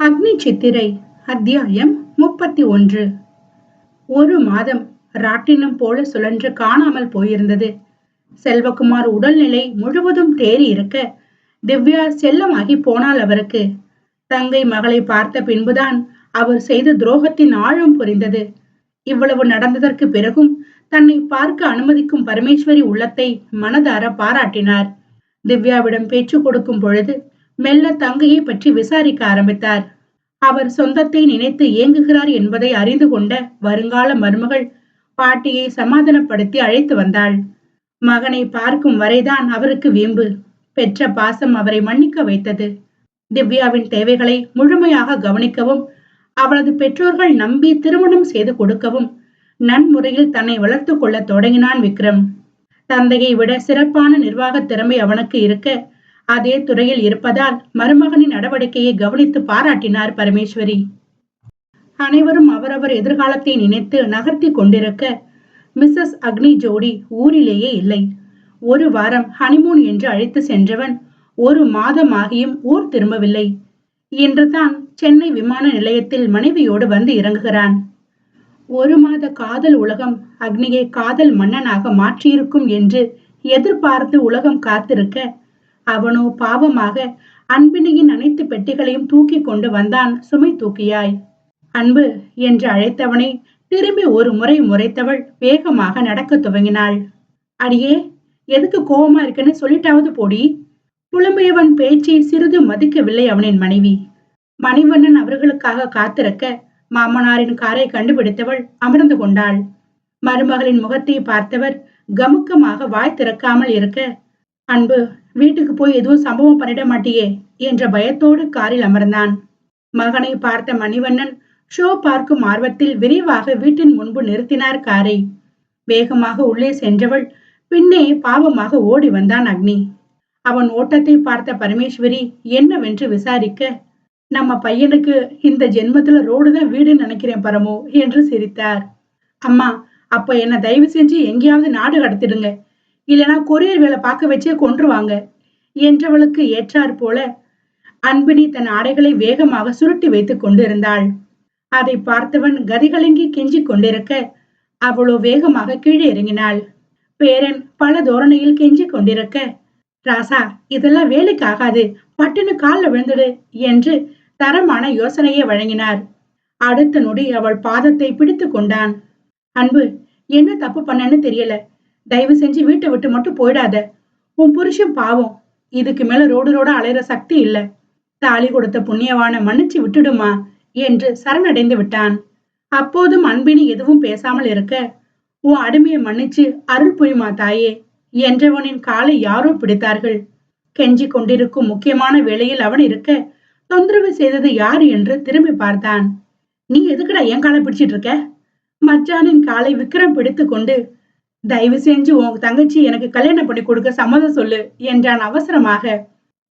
அக்னி சித்திரை அத்தியாயம் முப்பத்தி ஒன்று. ஒரு மாதம் ராட்டினம் போல சுழன்று காணாமல் போயிருந்தது. செல்வகுமார் உடல்நிலை முழுவதும் தேறி இருக்க திவ்யா செல்லமாகி போனால் அவருக்கு. தங்கை மகளை பார்த்த பின்புதான் அவர் செய்த துரோகத்தின் ஆழம் புரிந்தது. இவ்வளவு நடந்ததற்கு பிறகும் தன்னை பார்க்க அனுமதிக்கும் பரமேஸ்வரி உள்ளத்தை மனதார பாராட்டினார். திவ்யாவிடம் பேச்சு கொடுக்கும் பொழுது மெல்ல தங்கையை பற்றி விசாரிக்க ஆரம்பித்தார். அவர் சொந்தத்தை நினைத்து ஏங்குகிறார் என்பதை அறிந்து கொண்ட வருங்கால மருமகள் பாட்டியை சமாதானப்படுத்தி அழைத்து வந்தாள். மகனை பார்க்கும் வரைதான் அவருக்கு வீம்பு. பெற்ற பாசம் அவரை மன்னிக்க வைத்தது. திவ்யாவின் தேவைகளை முழுமையாக கவனிக்கவும் அவளது பெற்றோர்கள் நம்பி திருமணம் செய்து கொடுக்கவும் நன்முறையில் தன்னை வளர்த்து கொள்ள தொடங்கினான் விக்ரம். தந்தையை விட சிறப்பான நிர்வாக திறமை அவனுக்கு இருக்க அதே துறையில் இருப்பதால் மருமகனின் நடவடிக்கையை கவனித்து பாராட்டினார் பரமேஸ்வரி. அனைவரும் அவரவர் எதிர்காலத்தை நினைத்து நகர்த்தி கொண்டிருக்க மிஸ்ஸஸ் அக்னி ஜோடி ஊரிலேயே இல்லை. ஒரு வாரம் ஹனிமூன் என்று அழைத்து சென்றவன் ஒரு மாதமாகியும் ஊர் திரும்பவில்லை. இன்றுதான் சென்னை விமான நிலையத்தில் மனைவியோடு வந்து இறங்குகிறான். ஒரு மாத காதல் உலகம் அக்னியை காதல் மன்னனாக மாற்றியிருக்கும் என்று எதிர்பார்த்து உலகம் காத்திருக்க அவனோ பாவமாக அன்பினியின் அனைத்து பெட்டிகளையும் தூக்கி கொண்டு வந்தான் சுமை தூக்கியாய். அன்பு என்று அழைத்தவனை திரும்பி ஒரு முறை முறைத்தவள் வேகமாக நடக்க துவங்கினாள். அடியே எதுக்கு கோபமா இருக்குன்னு சொல்லிட்டாவது போடி. புலம்பியவன் பேச்சை சிறிது மதிக்கவில்லை அவனின் மனைவி. மணிவண்ணன் அவர்களுக்காக காத்திருக்க மாமனாரின் காரை கண்டுபிடித்தவள் அமர்ந்து கொண்டாள். மருமகளின் முகத்தை பார்த்தவர் கமுக்கமாக வாய் திறக்காமல் இருக்க அன்பு வீட்டுக்கு போய் எதுவும் சம்பவம் பண்ணிட மாட்டியே என்ற பயத்தோடு காரில் அமர்ந்தான். மகனை பார்த்த மணிவண்ணன் ஷோ பார்க்கும் ஆர்வத்தில் விரைவாக வீட்டின் முன்பு நிறுத்தினார் காரை. வேகமாக உள்ளே சென்றவள் பின்னே பாவமாக ஓடி வந்தான் அக்னி. அவன் ஓட்டத்தை பார்த்த பரமேஸ்வரி என்னவென்று விசாரிக்க நம்ம பையனுக்கு இந்த ஜென்மத்துல ரோடு தான் வீடுன்னு நினைக்கிறேன் பரமோ என்று சிரித்தார். அம்மா அப்ப என்ன தயவு செஞ்சு எங்கேயாவது நாடு கடத்திடுங்க. இல்லனா கொரியர் வேலை பார்க்க வச்சே கொன்றுவாங்க என்றவளுக்கு ஏற்றார் போல அன்பினி தன் ஆடைகளை வேகமாக சுருட்டி வைத்துக் கொண்டிருந்தாள். அதை பார்த்தவன் கதிகலங்கி கெஞ்சிக் கொண்டிருக்க அவ்வளோ வேகமாக கீழே இறங்கினாள். பேரன் பல தோரணையில் கெஞ்சிக் கொண்டிருக்க ராசா இதெல்லாம் வேலைக்கு ஆகாது பட்டுன்னு காலில் விழுந்துடு என்று தரமான யோசனையை வழங்கினார். அடுத்த நொடி அவள் பாதத்தை பிடித்து கொண்டான். அன்பு என்ன தப்பு பண்ணன்னு தெரியல. தயவு செஞ்சு வீட்டை விட்டு மட்டும் போயிடாத. உன் புருஷன் பாவம். இதுக்கு மேல ரோடு ரோட அலையிற சக்தி இல்ல. தாலி கொடுத்த புண்ணியவான மன்னிச்சு விட்டுடுமா என்று சரணடைந்து விட்டான். அப்போதும் அன்பினி எதுவும் பேசாமல் இருக்க உன் அடிமையை மன்னிச்சு அருள் புரியுமா தாயே? என்றவனின் காலை யாரோ பிடித்தார்கள். கெஞ்சி கொண்டிருக்கும் முக்கியமான வேளையில் அவன் இருக்க தொந்தரவு செய்தது யாரு என்று திரும்பி பார்த்தான். நீ எதுக்குடா என் காலை பிடிச்சிட்டு இருக்க? மச்சானின் காலை விக்ரம் பிடித்து கொண்டு தயவு செஞ்சு உன் தங்கச்சி எனக்கு கல்யாணம் பண்ணி கொடுக்க சம்மதம் சொல்லு என்றான் அவசரமாக.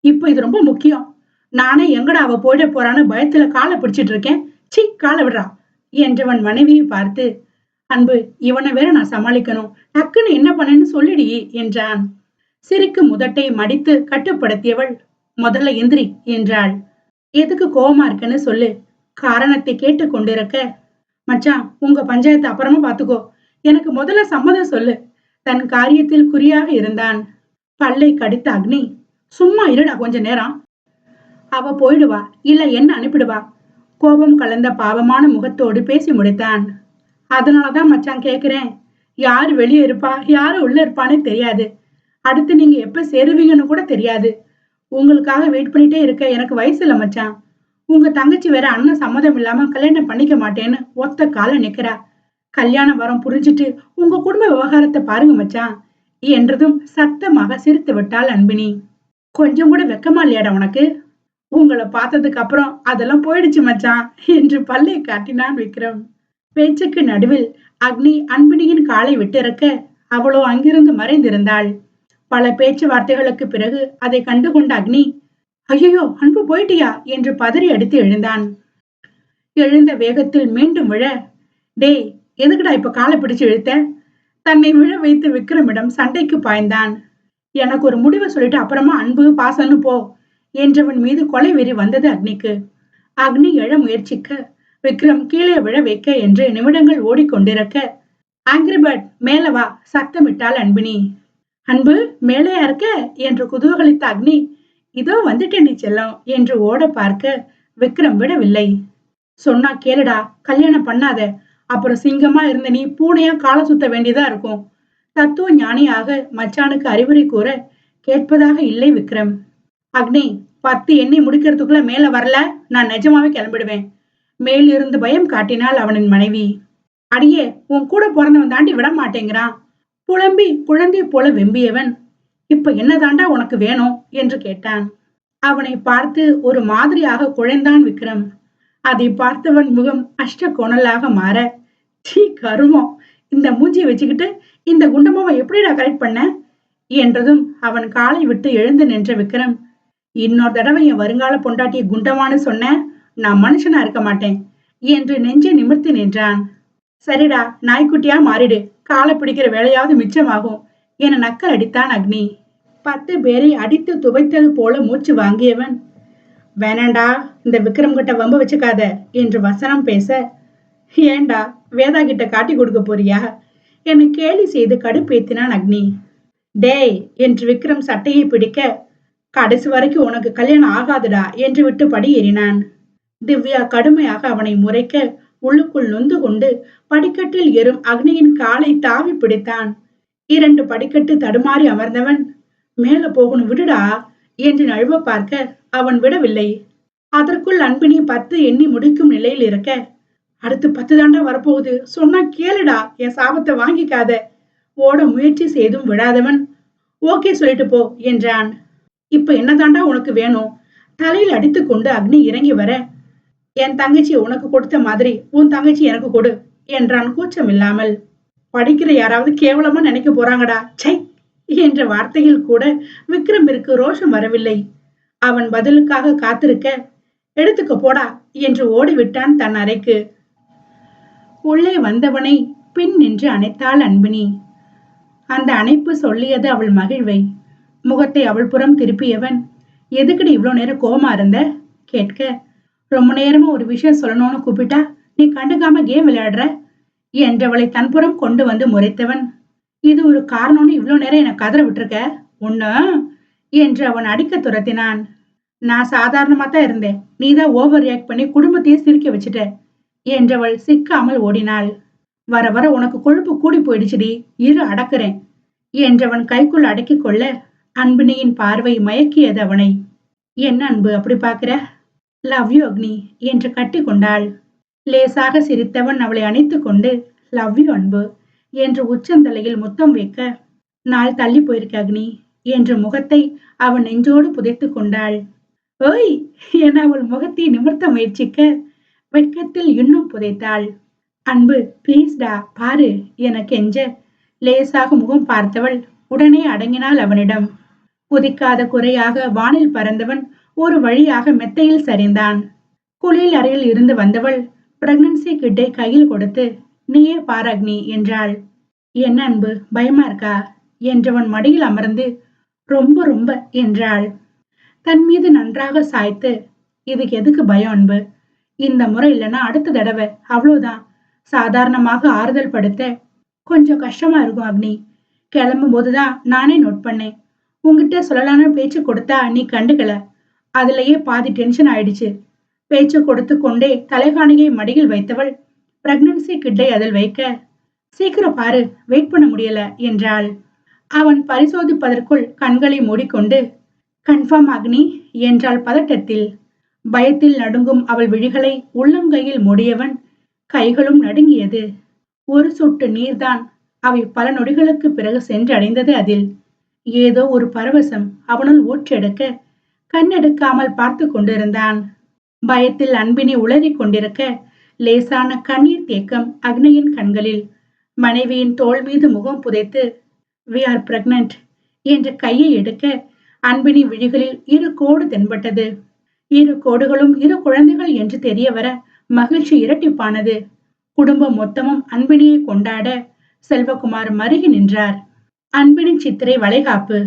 இப்போ இது ரொம்ப முக்கியம். நானே எங்கடா அவ போயிட போறான்னு பயத்துல காலை பிடிச்சிட்டு இருக்கேன். சி காலை விடுறா என்றவன் மனைவியை பார்த்து. அன்பு இவனை வேற நான் சமாளிக்கணும். டக்குன்னு என்ன பண்ணேன்னு சொல்லிடி என்றான். சிரிக்கு முதட்டை மடித்து கட்டுப்படுத்தியவள் முதல்ல எந்திரி என்றாள். எதுக்கு கோபமா இருக்குன்னு சொல்லு. காரணத்தை கேட்டு கொண்டிருக்க மச்சான் உங்க பஞ்சாயத்து அப்புறமா பாத்துக்கோ. எனக்கு முதல்ல சம்மதம் சொல்லு. தன் காரியத்தில் குறியாக இருந்தான். பல்லை கடித்த அக்னி. சும்மா இருடா கொஞ்ச நேரம். அவ போயிடுவா. இல்ல என்ன அனுப்பிடுவா? கோபம் கலந்த பாவமான முகத்தோடு பேசி முடித்தான். அதனாலதான் மச்சான் கேக்குறேன். யார் வெளியே இருப்பா? யாரு உள்ள இருப்பான்னு தெரியாது. அடுத்து நீங்க எப்ப சேருவீங்கன்னு கூட தெரியாது. உங்களுக்காக வெயிட் பண்ணிட்டே இருக்க எனக்கு வயசு இல்ல மச்சான். உங்க தங்கச்சி வேற அண்ணன் சம்மதம் இல்லாம கல்யாணம் பண்ணிக்க மாட்டேன்னு ஒத்த கால நிக்கிறா. கல்யாணம் வரம் புரிஞ்சிட்டு உங்க குடும்ப விவகாரத்தை பாருங்க மச்சான். என்றதும் சத்தமாக சிரித்து விட்டாள் அன்பினி. கொஞ்சம் கூட வெக்கமா இல்லையாடா உனக்கு? உங்களை பார்த்ததுக்கு அப்புறம் அதெல்லாம் போயிடுச்சு மச்சான் என்று பல்லை காட்டினான் விக்ரம். பேச்சுக்கு நடுவில் அக்னி அன்பினியின் காலை விட்டிருக்க அவளோ அங்கிருந்து மறைந்திருந்தாள். பல பேச்சுவார்த்தைகளுக்கு பிறகு அதை கண்டுகொண்ட அக்னி ஐயோ அன்பு போயிட்டியா? என்று பதறி அடித்து எழுந்தான். எழுந்த வேகத்தில் மீண்டும் விழ டேய் எதுக்குடா இப்ப காலை பிடிச்சு இழுத்தேன்? தன்னை விழ வைத்து விக்ரமிடம் சண்டைக்கு பாய்ந்தான். எனக்கு ஒரு முடிவை சொல்லிட்டு அப்புறமா அன்பு பாசன்னு போ என்றவன் மீது கொலை வெறி வந்தது அக்னிக்கு. அக்னி எழ முயற்சிக்க விக்ரம் கீழே விழ வைக்க என்று நிமிடங்கள் ஓடிக்கொண்டிருக்க ஆங்கிரிபர்ட் மேல வா சத்தமிட்டாள் அன்பினி. அன்பு மேலேயா இருக்க? என்று குதூகலித்த அக்னி இதோ வந்துட்டேன் நீ செல்லம் என்று ஓட பார்க்க விக்ரம் விடவில்லை. சொன்னா கேளுடா கல்யாணம் பண்ணாத அப்புறம் சிங்கமா இருந்த நீ பூனையா கால சுத்த வேண்டியதா இருக்கும். தத்துவ ஞானியாக மச்சானுக்கு அறிவுரை கூற கேட்பதாக இல்லை விக்ரம். அக்னி பத்து எண்ணெய் முடிக்கிறதுக்குள்ள மேல வரல நான் நிஜமாவே கிளம்பிடுவேன். மேல் இருந்து பயம் காட்டினாள் அவனின் மனைவி. அடியே உன் கூட பிறந்தவன் தாண்டி விட மாட்டேங்கிறான். புலம்பி குழந்தை போல வெம்பியவன். இப்ப என்ன தாண்டா உனக்கு வேணும்? என்று கேட்டான். அவனை பார்த்து ஒரு மாதிரியாக குழைந்தான் விக்ரம். அதை பார்த்தவன் முகம் அஷ்ட கோணலாக மாற சீ கருமம். இந்த மூஞ்சியை வச்சுக்கிட்டு இந்த குண்டமாவை எப்படிடா கரெக்ட் பண்ண? என்றதும் அவன் காலை விட்டு எழுந்து நின்ற விக்ரம் இன்னொரு தடவை என் வருங்கால பொண்டாட்டிய குண்டமானு சொன்னேன் நான் மனுஷனா இருக்க மாட்டேன் என்று நெஞ்சை நிமிர்த்தி நின்றான். சரிடா நாய்க்குட்டியா மாறிடு காலை பிடிக்கிற வேலையாவது மிச்சமாகும் என நக்கல் அடித்தான் அக்னி. பத்து பேரை அடித்து துவைத்தது போல மூச்சு வாங்கியவன் வேணாண்டா இந்த விக்ரம் கிட்ட வம்பு வச்சுக்காத என்று வசனம் பேச ஏண்டா வேதா கிட்ட காட்டி கொடுக்க போறியா? என கேலி செய்து கடுப்பேத்தினான் அக்னி. டேய் என்று விக்ரம் சட்டையை பிடிக்க கடைசி வரைக்கும் உனக்கு கல்யாணம் ஆகாதுடா என்று விட்டு படி ஏறினான். திவ்யா கடுமையாக அவனை முறைக்க உள்ளுக்குள் நொந்து கொண்டு படிக்கட்டில் ஏறும் அக்னியின் காலை தாவி பிடித்தான். இரண்டு படிக்கட்டு தடுமாறி அமர்ந்தவன் மேல போகணும் விடுடா என்று நழுவ பார்க்க அவன் விடவில்லை. அதற்குள் அன்பினி பத்து எண்ணி முடிக்கும் நிலையில் இருக்க அடுத்து பத்து தாண்டா வரப்போகுது. சொன்னா கேளுடா என் சாபத்தை வாங்கிக்காத. ஓட முயற்சி செய்தும் விடாதவன். ஓகே சொல்லிட்டு போ என்றான். இப்ப என்ன தாண்டா உனக்கு வேணும்? தலையில் அடித்து கொண்டு அக்னி இறங்கி வர. என் தங்கச்சி உனக்கு கொடுத்த மாதிரி உன் தங்கச்சி எனக்கு கொடு என்றான் கூச்சம் இல்லாமல் படிக்கிற யாராவது கேவலமா நினைக்க போறாங்கடா சை என்ற வார்த்தையில் கூட விக்ரமிற்கு ரோஷம் வரவில்லை. அவன் பதிலுக்காக காத்திருக்க எடுத்துக்க போடா என்று ஓடிவிட்டான் தன் அறைக்கு. உள்ளே வந்தவனை பின் நின்று அணைத்தாள் அன்பினி. அந்த அணைப்பு சொல்லியது அவள் மகிழ்வை. முகத்தை அவள் புறம் திருப்பியவன் எதுக்குடி இவ்வளோ நேரம் கோமா இருந்த? கேட்க ரொம்ப நேரமா ஒரு விஷயம் சொல்லணும்னு கூப்பிட்டா நீ கண்டுக்காம கேம் விளையாடுற? என்றவளை தன்புறம் கொண்டு வந்து முறைத்தவன் இது ஒரு காரணம்னு இவ்வளோ நேரம் என்னை கதற விட்டுருக்க? ஒண்ணு? என்று அவன் அடிக்க துரத்தினான். நான் சாதாரணமாக தான் இருந்தேன். நீ தான் ஓவர் ரியாக்ட் பண்ணி குடும்பத்தையே சிரிக்க வச்சுட்ட. என்றவள் சிக்காமல் ஓடினாள். வர வர உனக்கு கொழுப்பு கூடி போயிடுச்சுடி. இரு அடக்குறேன் என்றவன் கைக்குள் அடக்கிக் கொள்ள அன்பினியின் பார்வை மயக்கியது அவனை. என்ன அன்பு அப்படி பார்க்கிற? லவ் யூ அக்னி என்று கட்டி கொண்டாள். லேசாக சிரித்தவன் அவளை அணைத்துக் கொண்டு லவ் யூ அன்பு என்று உச்சந்தலையில் முத்தம் வைக்க நாள் தள்ளி போயிருக்க அக்னி என்று முகத்தை அவன் நெஞ்சோடு புதைத்து கொண்டாள். ஓய் என அவள் முகத்தை நிமிர்த்த முயற்சிக்க வெட்கத்தில் இன்னும் புதைத்தாள். அன்பு பிளீஸ்டா பாரு என கெஞ்ச லேசாக முகம் பார்த்தவள் உடனே அடங்கினாள் அவனிடம். குதிக்காத குறையாக வானில் பறந்தவன் ஒரு வழியாக மெத்தையில் சரிந்தான். குளியல் அறையில் இருந்து வந்தவள் பிரெக்னன்சி கிட்டை கையில் கொடுத்து நீயே பாரக்னி என்றாள். என்ன அன்பு பயமா இருக்கா? என்றவன் மடியில் அமர்ந்து ரொம்ப ரொம்ப என்றாள். தன் மீது நன்றாக சாய்த்து இதுக்கு எதுக்கு பயம் அன்பு? இந்த முறை இல்லைன்னா அடுத்த தடவை. அவ்வளவுதான். சாதாரணமாக ஆறுதல் படுத்த கொஞ்சம் கஷ்டமா இருக்கும் அக்னி. கிளம்பும் போதுதான் நானே நோட் பண்ணேன். உங்ககிட்ட சொல்லலான பேச்சு கொடுத்தா நீ கண்டுக்கல. அதுலயே பாதி டென்ஷன் ஆயிடுச்சு. பேச்சு கொடுத்து கொண்டே தலைகாணியை மடியில் வைத்தவள் பிரெக்னன்சி கிட்டை அதில் வைக்க சீக்கிரம் பாரு வெயிட் பண்ண முடியல என்றாள். அவன் பரிசோதிப்பதற்குள் கண்களை மூடிக்கொண்டு கன்ஃபார்ம் அக்னி என்றாள் பதட்டத்தில். பயத்தில் நடுங்கும் அவள் விழிகளை உள்ளங்கையில் மூடியவன் கைகளும் நடுங்கியது. ஒரு சொட்டு நீர்தான் அவை பல நொடிகளுக்கு பிறகு சென்றடைந்தது அதில். ஏதோ ஒரு பரவசம் அவனுள் ஊற்றெடுக்க கண்ணெடுக்காமல் பார்த்து கொண்டிருந்தான். பயத்தில் அன்பினை உளறிக் கொண்டிருக்க லேசான கண்ணீர் தேக்கம் அக்னியின் கண்களில். மனைவியின் தோல் மீது முகம் புதைத்து வி ஆர் பிரெக்னன்ட் என்ற கையை எடுக்க அன்பினி விழிகளில் இரு கோடு தென்பட்டது. இரு கோடுகளும் இரு குழந்தைகள் என்று தெரிய வர மகிழ்ச்சி இரட்டிப்பானது. குடும்பம் மொத்தமும் அன்பினியை கொண்டாட செல்வகுமார் மருகி நின்றார். அன்பினி சித்திரை வளைகாப்பு.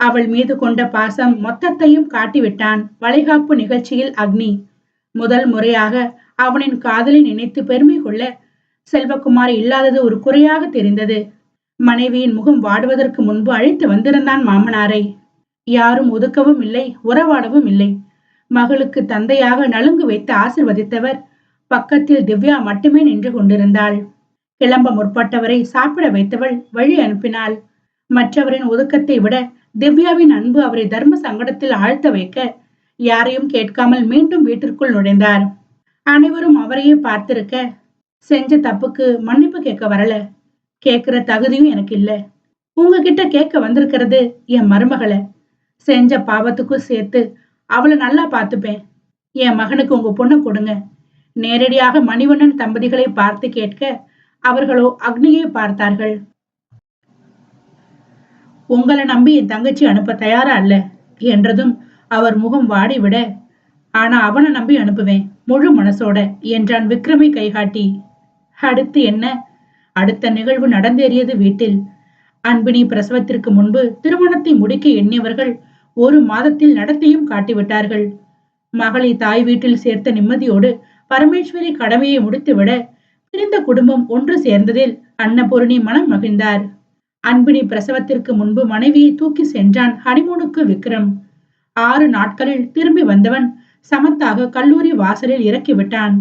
அவள் மீது கொண்ட பாசம் மொத்தத்தையும் காட்டிவிட்டான் வளைகாப்பு நிகழ்ச்சியில் அக்னி. முதல் முறையாக அவனின் காதலை நினைத்து பெருமை கொள்ள செல்வகுமார் இல்லாதது ஒரு குறையாக தெரிந்தது. மனைவியின் முகம் வாடுவதற்கு முன்பு அழைத்து வந்திருந்தான் மாமனாரை. யாரும் ஒதுக்கவும் இல்லை உறவாடவும் இல்லை. மகளுக்கு தந்தையாக நலுங்கு வைத்து ஆசிர்வதித்தவர். பக்கத்தில் திவ்யா மட்டுமே நின்று கொண்டிருந்தாள். கிளம்ப முற்பட்டவரை சாப்பிட வைத்தவள் வழி அனுப்பினாள். மற்றவரின் ஒதுக்கத்தை விட திவ்யாவின் அன்பு அவரை தர்ம சங்கடத்தில் ஆழ்த்த வைக்க யாரையும் கேட்காமல் மீண்டும் வீட்டிற்குள் நுழைந்தார். அனைவரும் அவரையே பார்த்திருக்க செஞ்ச தப்புக்கு மன்னிப்பு கேட்க வரல. கேக்குற தகுதியும் எனக்கு இல்ல உங்ககிட்ட கேட்க வந்திருக்கிறது என் மருமகளை. செஞ்ச பாவத்துக்கும் சேர்த்து அவளை நல்லா பார்த்துப்பேன். என் மகனுக்கு உங்க பொண்ணை கொடுங்க. நேரடியாக மணிவண்ணன் தம்பதிகளை பார்த்து கேட்க அவர்களோ அக்னியை பார்த்தார்கள். உங்களை நம்பி என் தங்கச்சி அனுப்ப தயாரா அல்ல என்றதும் அவர் முகம் வாடிவிட ஆனா அவனை நம்பி அனுப்புவேன் முழு மனசோட என்றான் விக்ரமை கைகாட்டி. அடுத்து என்ன? அடுத்த நிகழ்வு நடந்தேறியது வீட்டில். அன்பினி பிரசவத்திற்கு முன்பு திருமணத்தை முடிக்க எண்ணியவர்கள் ஒரு மாதத்தில் நடத்தையும் காட்டிவிட்டார்கள். மகளை தாய் வீட்டில் சேர்த்த நிம்மதியோடு பரமேஸ்வரி கடமையை முடித்துவிட பிரிந்த குடும்பம் ஒன்று சேர்ந்ததில் அன்னபூரணி மனம் மகிழ்ந்தார். அன்பினி பிரசவத்திற்கு முன்பு மனைவியை தூக்கி சென்றான் ஹனிமூனுக்கு விக்ரம். ஆறு நாட்களில் திரும்பி வந்தவன் சமத்தாக கல்லூரி வாசலில் இறக்கிவிட்டான்.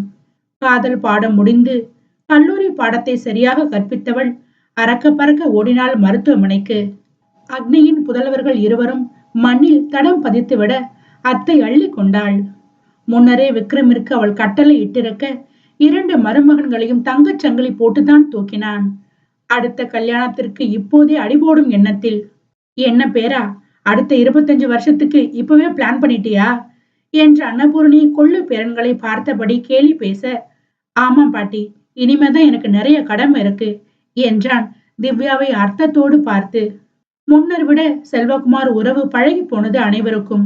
காதல் பாடம் முடிந்து கல்லூரி பாடத்தை சரியாக கற்பித்தவள் அறக்க பறக்க ஓடினாள் மருத்துவமனைக்கு. அக்னியின் புதல்வர்கள் இருவரும் மண்ணில் தடம் பதித்துவிட அத்தை அள்ளி கொண்டாள். முன்னரே விக்ரமிற்கு அவள் கட்டளை இட்டிருக்க இரண்டு மருமகன்களையும் தங்கச் சங்கிலி போட்டுதான் தூக்கினான். அடுத்த கல்யாணத்திற்கு இப்போதே அடிபோடும் எண்ணத்தில் என்ன பேரா அடுத்த இருபத்தஞ்சு வருஷத்துக்கு இப்பவே பிளான் பண்ணிட்டியா? என்று அன்னபூர்ணி கொள்ளு பேரன்களை பார்த்தபடி கேலி பேச ஆமாம் பாட்டி இனிமேதான் எனக்கு நிறைய கடமை இருக்கு என்றான் திவ்யாவை அர்த்தத்தோடு பார்த்து முன்னர் விட செல்வகுமார் உறவு பழகி போனது அனைவருக்கும்.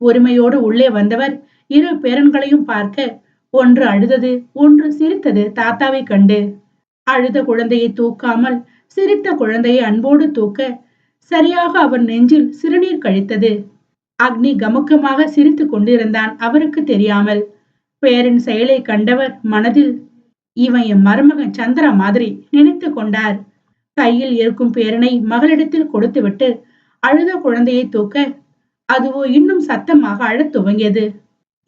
ஒருமையோடு உள்ளே வந்தவர் இரு பேரன்களையும் பார்க்க ஒன்று அழுதது ஒன்று சிரித்தது தாத்தாவை கண்டு. அழுத குழந்தையை தூக்காமல் சிரித்த குழந்தையை அன்போடு தூக்க சரியாக அவர் நெஞ்சில் சிறுநீர் கழித்தது. அக்னி கமுக்கமாக சிரித்துக் கொண்டிருந்தான் அவருக்கு தெரியாமல். பேரின் செயலை கண்டவர் மனதில் இவன் என் மருமகன் சந்திரா மாதிரி நினைத்து கொண்டார். கையில் இருக்கும் பேரனை மகளிடத்தில் கொடுத்துவிட்டு அழுத குழந்தையை தூக்க அதுவோ இன்னும் சத்தமாக அழத் துவங்கியது.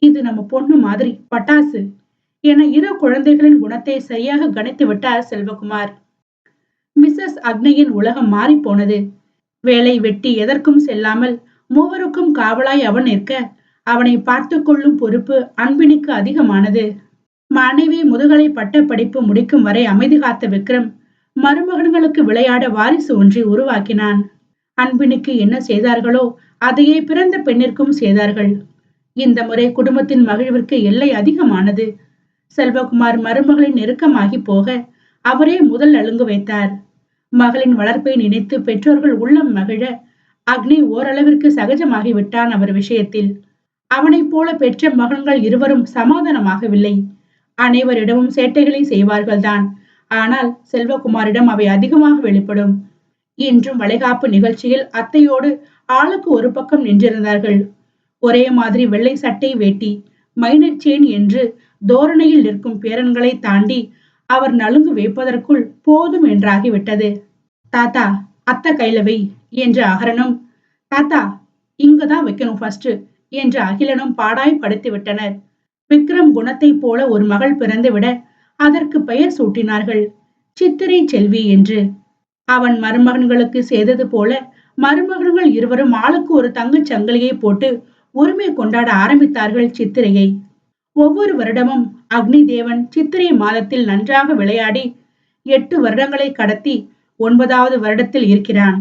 இது நம்ம பொண்ணு மாதிரி பட்டாசு என இரு குழந்தைகளின் குணத்தை சரியாக கணித்து விட்டார் செல்வகுமார். மிஸ்ஸஸ் அக்னியின் உலகம் மாறி போனது. வேலை வெட்டி எதற்கும் செல்லாமல் மூவருக்கும் காவலாய் அவன் நிற்க அவனை பார்த்து கொள்ளும் பொறுப்பு அன்பினிக்கு அதிகமானது. மனைவி முதுகலை பட்ட படிப்பு முடிக்கும் வரை அமைதி காத்த விக்ரம் மருமகன்களுக்கு விளையாட வாரிசு ஒன்றை உருவாக்கினான். அன்பினுக்கு என்ன செய்தார்களோ அதையே பிறந்த பெண்ணிற்கும் செய்தார்கள். இந்த முறை குடும்பத்தின் மகிழ்விற்கு எல்லை அதிகமானது. செல்வகுமார் மருமகளின் நெருக்கமாகி போக அவரே முதல் அழுங்கு வைத்தார். மகளின் வளர்ப்பை நினைத்து பெற்றோர்கள் உள்ளம் மகிழ அக்னி ஓரளவிற்கு சகஜமாகி விட்டான் அவர் விஷயத்தில். அவனைப் போல பெற்ற மகன்கள் இருவரும் சமாதானமாகவில்லை. அனைவரிடமும் சேட்டைகளை செய்வார்கள்தான். ஆனால் செல்வகுமாரிடம் அவை அதிகமாக வெளிப்படும். இன்றும் வளைகாப்பு நிகழ்ச்சியில் அத்தையோடு ஆளுக்கு ஒரு பக்கம் நின்றிருந்தார்கள். ஒரே மாதிரி வெள்ளை சட்டை வேட்டி மைனர் செயின் என்று தோரணையில் நிற்கும் பேரன்களை தாண்டி அவர் நலுங்கு வைப்பதற்குள் போதும் என்றாகிவிட்டது. தாத்தா அத்தை கைலவை வை என்ற அகரனும் தாத்தா இங்குதான் வைக்கணும் ஃபர்ஸ்ட் என்று அகிலனும் பாடாய் படுத்தி விட்டனர் விக்ரம் குணத்தைப் போல ஒரு மகள் பிறந்துவிட அதற்கு பெயர் சூட்டினார்கள். சித்திரை செல்வி என்று. அவன் மருமகன்களுக்கு செய்தது போல மருமகன்கள் இருவரும் ஆளுக்கு ஒரு தங்கச் சங்கிலியை போட்டு உரிமை கொண்டாட ஆரம்பித்தார்கள் சித்திரையை. ஒவ்வொரு வருடமும் அக்னி தேவன் சித்திரை மாதத்தில் நன்றாக விளையாடி எட்டு வருடங்களை கடத்தி ஒன்பதாவது வருடத்தில் இருக்கிறான்.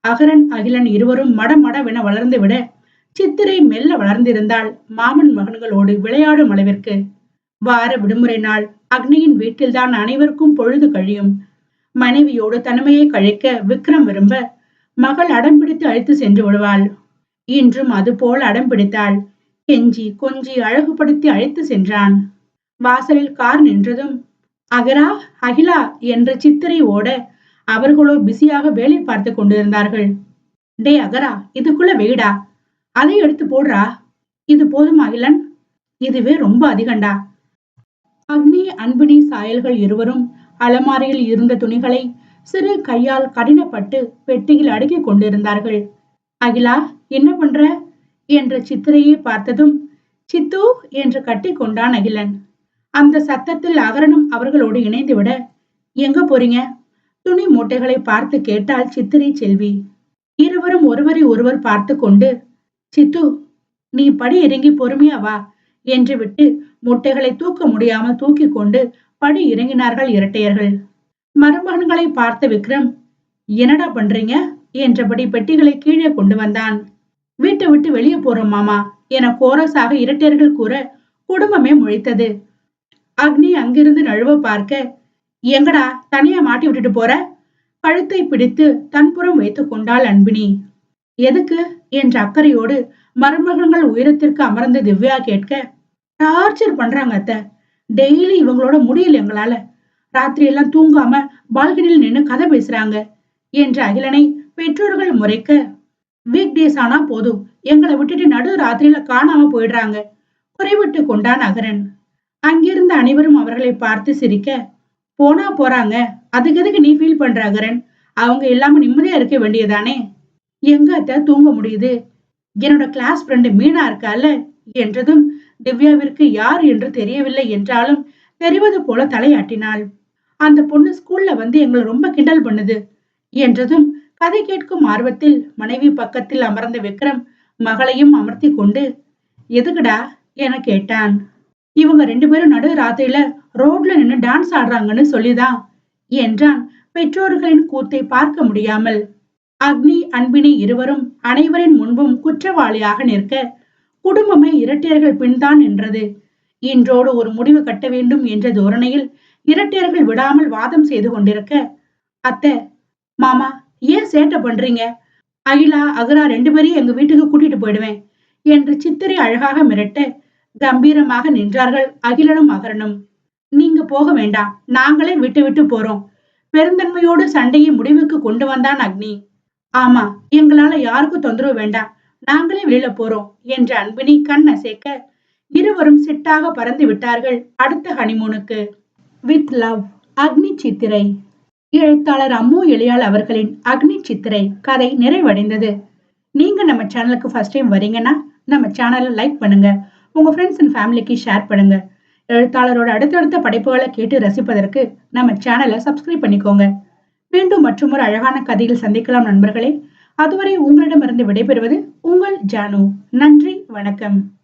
அகரன் அகிலன் இருவரும் மடமடவென வளர்ந்துவிட சித்திரை மெல்ல வளர்ந்திருந்தால் மாமன் மகன்களோடு விளையாடும் அளவிற்கு. வார விடுமுறை நாள் அக்னியின் வீட்டில்தான் அனைவருக்கும் பொழுது கழியும். மனைவியோடு தனிமையை கழிக்க விக்ரம் விரும்ப மகள் அடம் பிடித்து அழைத்து சென்று விடுவாள். இன்றும் அதுபோல் அடம் பிடித்தாள். கெஞ்சி கொஞ்சி அழகுபடுத்தி அழைத்து சென்றான். வாசலில் கார் நின்றதும் அகரா அகிலா என்ற சித்திரை ஓட அவர்களோ பிஸியாக வேலை பார்த்து கொண்டிருந்தார்கள். டே அகரா இதுக்குள்ள வெயிடா? அதை எடுத்து போடுறா? இது போதும் அகிலன்? இதுவே ரொம்ப அதிகண்டா அக்னி அன்பினி சாயல்கள் இருவரும் அலமாரியில் இருந்த துணிகளை சிறு கையால் கடினப்பட்டு பெட்டியில் அடுக்கிக் கொண்டிருந்தார்கள். அகிலா என்ன பண்ற? என்ற சித்திரையை பார்த்ததும் சித்து என்று கட்டி கொண்டான் அகிலன். அந்த சத்தத்தில் அகரனும் அவர்களோடு இணைந்துவிட எங்க போறீங்க? துணி மூட்டைகளை பார்த்து கேட்டால் சித்திரை செல்வி. இருவரும் ஒருவரை ஒருவர் பார்த்து கொண்டு சித்து நீ படி இறங்கி பொறுமையா வா. என்று விட்டு முட்டைகளை தூக்க முடியாமல் தூக்கி கொண்டு படி இறங்கினார்கள் இரட்டையர்கள். மருமகன்களை பார்த்த விக்ரம் என்னடா பண்றீங்க? என்றபடி பெட்டிகளை கீழே கொண்டு வந்தான். வீட்டை விட்டு வெளியே போறோம் மாமா என கோரஸாக இரட்டையர்கள் கூற குடும்பமே முழித்தது. அக்னி அங்கிருந்து நழுவ பார்க்க எங்கடா தனியா மாட்டி விட்டுட்டு போற? கழுத்தை பிடித்து தன்புறம் வைத்துக் கொண்டாள் அன்பினி. எதுக்கு? என்ற அக்கறையோடு மருமகன்கள் உயரத்திற்கு அமர்ந்த திவ்யா கேட்க டார்ச்சர் பண்றாங்க அத்த. டெய்லி இவங்களோட முடியல எங்களால. ராத்திரி எல்லாம் தூங்காம பால்கனியில் நின்னு கதை பேசுறாங்க என்ற அகிலனை பெற்றோர்கள் முறைக்க. வீக் டேஸ் ஆனா போதும். எங்களை விட்டுட்டு நடு ராத்திரியில காணாம போயிடுறாங்க. குறைவிட்டு கொண்டான் அகரன். அங்கிருந்த அனைவரும் அவர்களை பார்த்து சிரிக்க போனா போறாங்க. அதுக்கு எதுக்கு நீ ஃபீல் பண்ற அகரன்? அவங்க இல்லாம நிம்மதியா இருக்க வேண்டியதானே? எங்க அத்த? தூங்க முடியுது. என்னோட கிளாஸ் ஃப்ரெண்டு மீனா இருக்கால? என்றதும் திவ்யாவிற்கு யார் என்று தெரியவில்லை என்றாலும் தெரிவது போல தலையாட்டினாள். அந்த பொண்ணு ஸ்கூல்ல வந்து எங்களை ரொம்ப கிண்டல் பண்ணுது என்றதும் கதை கேட்கும் ஆர்வத்தில் மனைவி பக்கத்தில் அமர்ந்த விக்ரம் மகளையும் அமர்த்தி கொண்டு எதுக்குடா? என கேட்டான். இவங்க ரெண்டு பேரும் நடு ராத்திரியில ரோட்ல நின்று டான்ஸ் ஆடுறாங்கன்னு சொல்லிதான் என்றான் பெற்றோர்களின் கூத்தை பார்க்க முடியாமல். அக்னி அன்பினி இருவரும் அனைவரின் முன்பும் குற்றவாளியாக நிற்க குடும்பமே இரட்டையர்கள் பின்தான் நின்றது. இன்றோடு ஒரு முடிவு கட்ட வேண்டும் என்ற தோரணையில் இரட்டையர்கள் விடாமல் வாதம் செய்து கொண்டிருக்க அத்தை மாமா ஏன் சேட்டை பண்றீங்க? அகிலா அகரா ரெண்டு பேரையும் எங்க வீட்டுக்கு கூட்டிட்டு போயிடுவேன் என்று சித்திரை அழகாக மிரட்ட கம்பீரமாக நின்றார்கள் அகிலனும் அகரனும். நீங்க போக வேண்டாம் நாங்களே விட்டு விட்டு போறோம். பெருந்தன்மையோடு சண்டையை முடிவுக்கு கொண்டு வந்தான் அக்னி. ஆமா எங்களால யாருக்கும் தொந்தரவு வேண்டாம். நாங்களே வெளியில போறோம் என்ற அன்பினி கண் அசைக்க இருவரும் செட்டாக பறந்து விட்டார்கள். அடுத்த ஹனிமூனுக்கு வித் லவ் அக்னி சித்திரை எழுத்தாளர் அம்மு எளியாள் அவர்களின் அக்னி சித்திரை கதை நிறைவடைந்தது. நீங்க நம்ம சேனலுக்கு ஃபர்ஸ்ட் டைம் வரீங்கன்னா நம்ம சேனலை லைக் பண்ணுங்க. உங்க ஃப்ரெண்ட்ஸ் அண்ட் ஃபேமிலிக்கு ஷேர் பண்ணுங்க. எழுத்தாளரோட அடுத்தடுத்த படைப்புகளை கேட்டு ரசிப்பதற்கு நம்ம சேனலை சப்ஸ்கிரைப் பண்ணிக்கோங்க. மீண்டும் மற்றொரு அழகான கதையில் சந்திக்கலாம் நண்பர்களே. அதுவரை உங்களிடமிருந்து விடைபெறுவது உங்கள் ஜானு. நன்றி வணக்கம்.